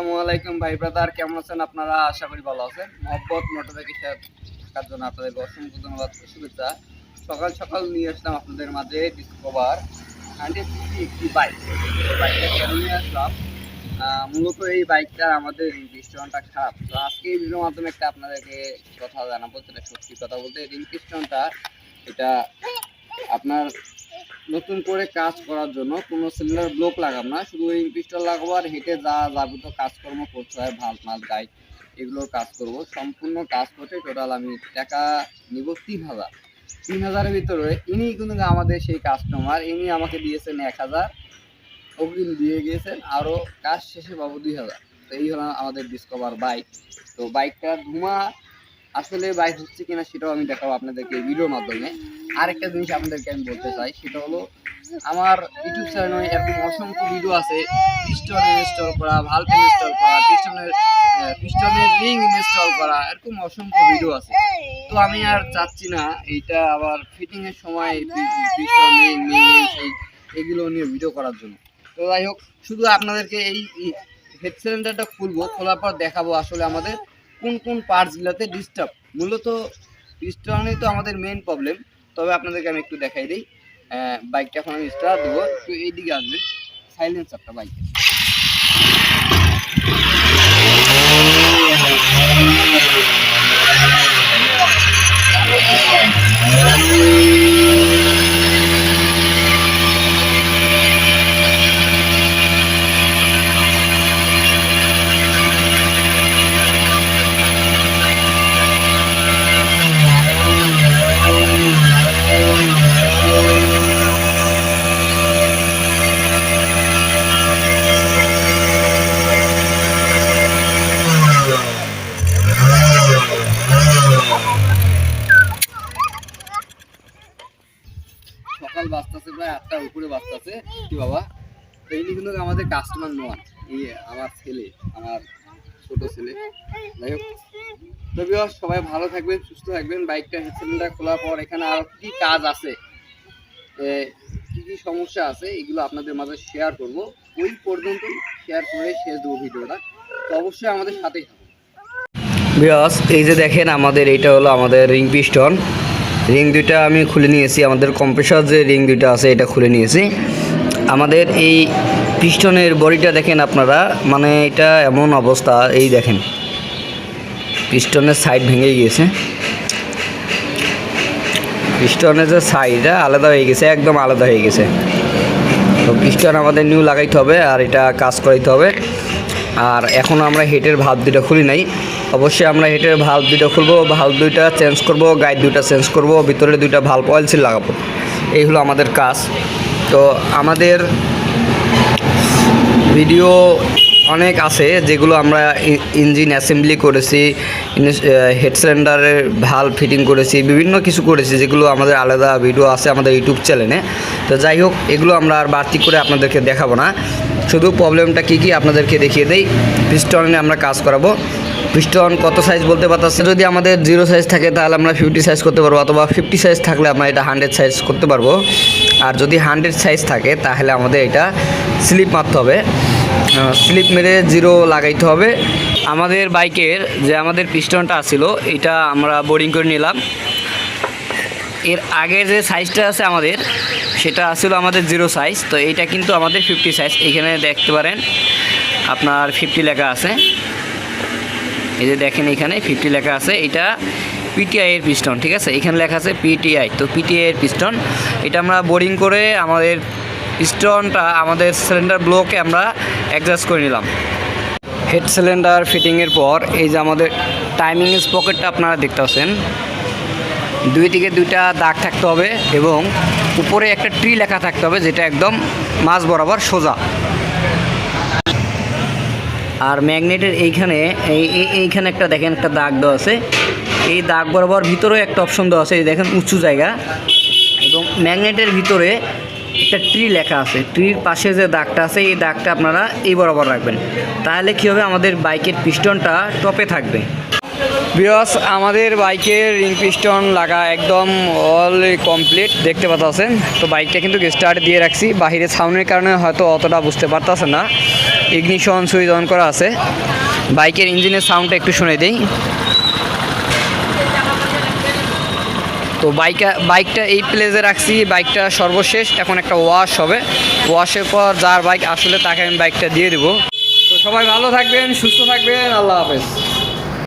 আসসালামু আলাইকুম ভাই ব্রাদার, কেমন আছেন আপনারা? আশা করি ভালো আছেন। মহব্বত মোটরসাইকেল থাকার জন্য আপনাদের অসংখ্য ধন্যবাদ শুভেচ্ছা। সকাল সকাল নিয়ে আসলাম আপনাদের মাঝে ডিসকভার হান্ড্রেড একটি বাইক বাইকটা কেন নিয়ে আসলাম? মূলত এই বাইকটা আমাদের রিং খারাপ। তো আজকে এই মাধ্যমে একটা আপনাদেরকে কথা জানাব, যেটা সত্যি কথা বলতে রিং পিস্টনটা এটা আপনার নতুন করে কাজ করার জন্য কোনো সিলিন্ডার ব্লক লাগাম না, শুধু রিং পিস্টল লাগাবো আর হেঁটে যা যাবতীয় কাজকর্ম করতে হয় ভালো মাল গাইড এগুলোর কাজ করব। সম্পূর্ণ কাজ করতে টোটাল আমি টাকা নিব তিন হাজার। তিন হাজারের ভিতরে ইনি কিন্তু আমাদের সেই কাস্টমার ইনি আমাকে দিয়েছেন এক হাজার। অগ্রিম দিয়ে গিয়েছেন আরও কাজ শেষে পাবো দুই হাজার। তো এই হলো আমাদের ডিসকভার বাইক তো বাইকটা ধুমা আসলে বাইক হচ্ছে কিনা সেটাও আমি দেখাবো আপনাদেরকে ভিডিওর মাধ্যমে। আরেকটা জিনিস আপনাদেরকে আমি বলতে চাই, সেটা হলো আমার ইউটিউব চ্যানেলে এরকম অসংখ্য ভিডিও আছে। পিস্টন ইনস্টল করা ভাল্ব ইনস্টল করা পিস্টনের পিস্টনের রিং ইনস্টল করা, এরকম অসংখ্য ভিডিও আছে। তো আমি আর চাচ্ছি না এইটা আবার ফিটিংয়ের সময় পিস্টন এগুলো নিয়ে ভিডিও করার জন্য। তো যাই হোক, শুধু আপনাদেরকে এই হেড সিলিন্ডারটা খুলবো, খোলার পর দেখাবো আসলে আমাদের। কোন কোন পার্টসগুলোতে ডিস্টার্ব মূলত স্টার্নই তো আমাদের মেন প্রবলেম তবে আপনাদেরকে আমি একটু দেখাই দিই। বাইকটা এখন আমি স্টার্ট দেবো। একটু এইদিকে আসবেন। সাইলেন্সারটা বাইক বাজতেছে প্রায় আটটার উপরে বাজতেছে কি বাবা? কিন্তু আমাদের কাস্টমার নয়, এই আমার ছেলে, আমার ছোট ছেলে। যাই হোক। সবাই ভালো থাকবেন, সুস্থ থাকবেন। বাইকটা হেডসেন্টার খোলার পর এখানে আর কি কাজ আছে? কি কি সমস্যা আছে? এগুলো আপনাদের মাঝে শেয়ার করব। ওই পর্যন্ত শেয়ার করে শেষ দেবো ভিডিওটা। তো অবশ্যই আমাদের সাথেই থাকুন। বিয়স এই যে দেখেন, আমাদের এইটা হলো আমাদের রিং পিস্টন রিং দুইটা আমি খুলে নিয়েছি, আমাদের কম্প্রেসার যে রিং দুইটা আছে এটা খুলে নিয়েছি। আমাদের এই পিস্টনের বডিটা দেখেন আপনারা মানে এটা এমন অবস্থা, এই দেখেন। পিস্টনের সাইড ভেঙে গিয়েছে। পিস্টনের যে সাইডটা আলাদা হয়ে গেছে, একদম আলাদা হয়ে গেছে। তো পিস্টন আমাদের নিউ লাগাইতে হবে আর এটা কাজ করাইতে হবে। আর এখন আমরা হেটের ভাত দুটা খুলি নাই। অবশ্যই আমরা হেডের ভাল্ব দুটো খুলবো ভাল্ব দুইটা চেঞ্জ করব গাইড দুইটা চেঞ্জ করব, ভিতরে দুইটা ভাল্ব অয়েল সিল লাগাবো। এই হলো আমাদের কাজ। তো আমাদের ভিডিও অনেক আছে যেগুলো আমরা ইঞ্জিন অ্যাসেম্বলি করেছি হেড সিলিন্ডারের ভালো ফিটিং করেছি, বিভিন্ন কিছু করেছি যেগুলো আমাদের আলাদা ভিডিও আছে আমাদের ইউটিউব চ্যানেলে তো যাই হোক, এগুলো আমরা আর বাড়তি করে আপনাদেরকে দেখাবো না। শুধু প্রবলেমটা কী কী আপনাদেরকে দেখিয়ে দেই। পিস্টনে আমরা কাজ করাবো। পিস্টন কত সাইজ বলতে পারতেছে? যদি আমাদের জিরো সাইজ থাকে, তাহলে আমরা ফিফটি সাইজ করতে পারব, অথবা ফিফটি সাইজ থাকলে আমরা এটা হান্ড্রেড সাইজ করতে পারব। আর যদি হান্ড্রেড সাইজ থাকে, তাহলে আমাদের এটা স্লিপ মারতে হবে। স্লিপ মেরে জিরো লাগাইতে হবে। আমাদের বাইকের যে আমাদের পিস্টনটা ছিল এটা আমরা বোর্ডিং করে নিলাম। এর আগের যে সাইজটা আছে আমাদের, সেটা আসলে আমাদের জিরো সাইজ তো এইটা কিন্তু আমাদের ফিফটি সাইজ এখানে দেখতে পারেন, আপনার ফিফটি লেখা আছে। এই যে দেখেন এখানে ফিফটি লেখা আছে, এটা পিটিআই এর পিস্টন ঠিক আছে? এখানে লেখা আছে পিটিআই তো পিটিআই এর পিস্টন এটা আমরা বোরিং করে আমাদের পিস্টনটা আমাদের সিলিন্ডার ব্লকে আমরা অ্যাডজাস্ট করে নিলাম। হেড সিলিন্ডার ফিটিংয়ের পর, এই যে আমাদের টাইমিং পকেটটা আপনারা দেখতে পাচ্ছেন। দুই দিকে দুইটা দাগ থাকতে হবে এবং উপরে একটা ট্রি লেখা থাকতে হবে, যেটা একদম মাঝ বরাবর সোজা। আর ম্যাগনেটের এইখানে, এই, এই- এইখানে একটা দেখেন একটা দাগ দেওয়া আছে। এই দাগ বরাবর ভিতরেও একটা অপশন দেওয়া আছে, এই দেখেন উঁচু জায়গা। এবং ম্যাগনেটের ভিতরে একটা ট্রি লেখা আছে। ট্রির পাশে যে দাগটা আছে, এই দাগটা আপনারা এই বরাবর রাখবেন। তাহলে কী হবে? আমাদের বাইকের পিস্টনটা টপে থাকবে। বিয়স আমাদের বাইকের রিং পিস্টন লাগা একদম অল কমপ্লিট দেখতে পাচ্ছেন তো বাইকটা কিন্তু স্টার্ট দিয়ে রাখছি। বাহিরে সাউন্ডের কারণে হয়তো অতটা বুঝতে পারতেছে না। ইগনিশন সুইচ অন করা আছে। বাইকের ইঞ্জিনের সাউন্ডটা একটু শুনে দিই। তো বাইকা, বাইকটা এই প্লেসে রাখছি। বাইকটা সর্বশেষ, এখন একটা ওয়াশ হবে। ওয়াশের পর যার বাইক আসলে তাকে আমি বাইকটা দিয়ে দেবো। তো সবাই ভালো থাকবেন, সুস্থ থাকবেন। আল্লাহ হাফেজ।